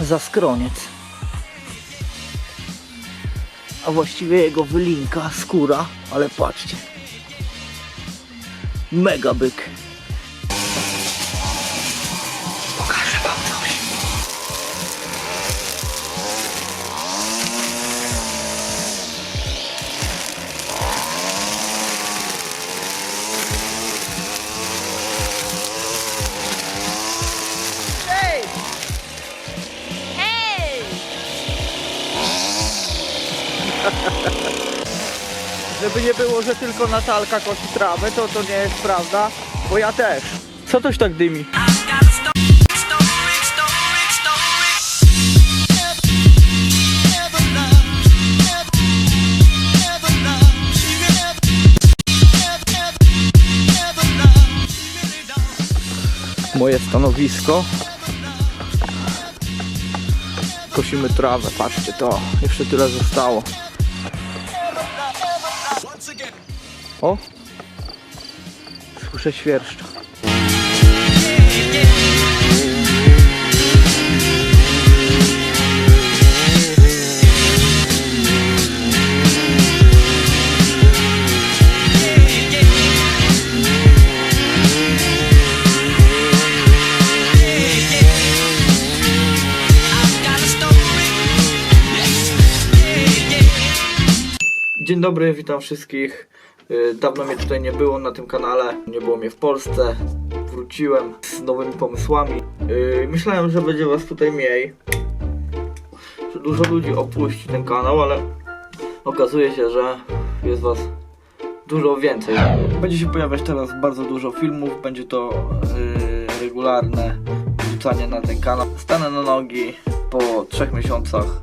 za skroniec. A właściwie jego wylinka, skóra, ale patrzcie. Mega byk. Żeby nie było, że tylko Natalka kosi trawę, to to nie jest prawda, bo ja też. Co toś tak dymi? Moje stanowisko. Kosimy trawę, patrzcie to. Jeszcze tyle zostało. O! Słyszę świerszcza. Dzień dobry, witam wszystkich. Y, Dawno mnie tutaj nie było na tym kanale, nie było mnie w Polsce. Wróciłem z nowymi pomysłami. Y, Myślałem, że będzie was tutaj mniej, że dużo ludzi opuści ten kanał, ale okazuje się, że jest was dużo więcej. Będzie się pojawiać teraz bardzo dużo filmów, będzie to y, regularne wrzucanie na ten kanał. Stanę na nogi po trzech miesiącach